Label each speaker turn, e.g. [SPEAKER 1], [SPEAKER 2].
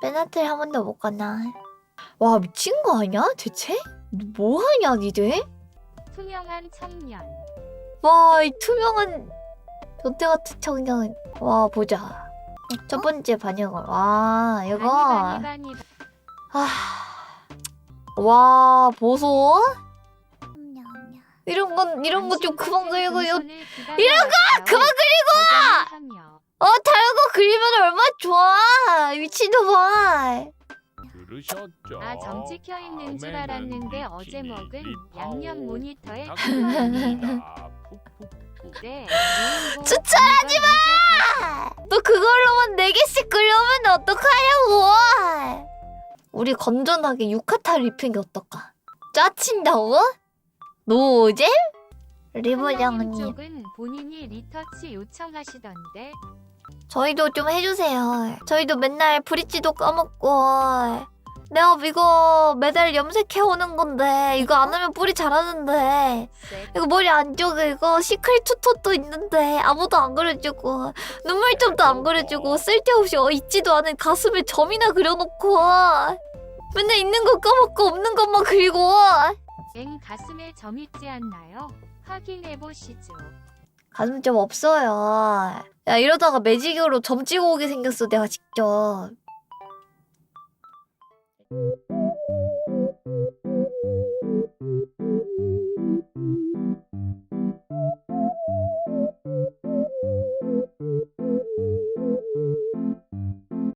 [SPEAKER 1] 베나틀 한 번도 못 갔나? 와 미친 거 아니야? 대체? 뭐 하냐 니들?
[SPEAKER 2] 투명한 청년.
[SPEAKER 1] 와 이 투명한 변태 같은 청년. 와 보자. 첫 번째 반영을. 와 이거.
[SPEAKER 2] 바니 바니 바니.
[SPEAKER 1] 아. 와 보소? 이런 건 이런 거 좀 그만 그리고 요.
[SPEAKER 2] 이런 거
[SPEAKER 1] 그만
[SPEAKER 2] 그리고.
[SPEAKER 1] 어 다른 거 그리면 얼마나 좋아 미친놈아.
[SPEAKER 3] 들으셨죠?
[SPEAKER 2] 아 점 찍 혀 있는 줄 알았는데 어제 먹은 양념 모니터에. 네.
[SPEAKER 1] 추천하지 마! 너 그걸로만 네 개씩 그려면 어떡하냐고! 우리 건전하게 유카타 리핑이 어떨까? 짜친다고? 노잼? 리버장님
[SPEAKER 2] 쪽은 본인이 리터치 요청하시던데
[SPEAKER 1] 저희도 좀 해주세요 저희도 맨날 브릿지도 까먹고 내가 이거 매달 염색해 오는 건데 이거 안 하면 뿌리 자라는데
[SPEAKER 2] 쎄.
[SPEAKER 1] 이거 머리 안쪽에 이거 시크릿 투톤도 있는데 아무도 안 그려주고 눈물점도 안 그려주고 쓸데없이 어 있지도 않은 가슴에 점이나 그려놓고 맨날 있는 거 까먹고 없는 것만 그리고
[SPEAKER 2] 엥 가슴에 점 있지 않나요? 확인해 보시죠.
[SPEAKER 1] 가슴점 없어요 야 이러다가 매직으로 점 찍어 오게 생겼어 내가 직접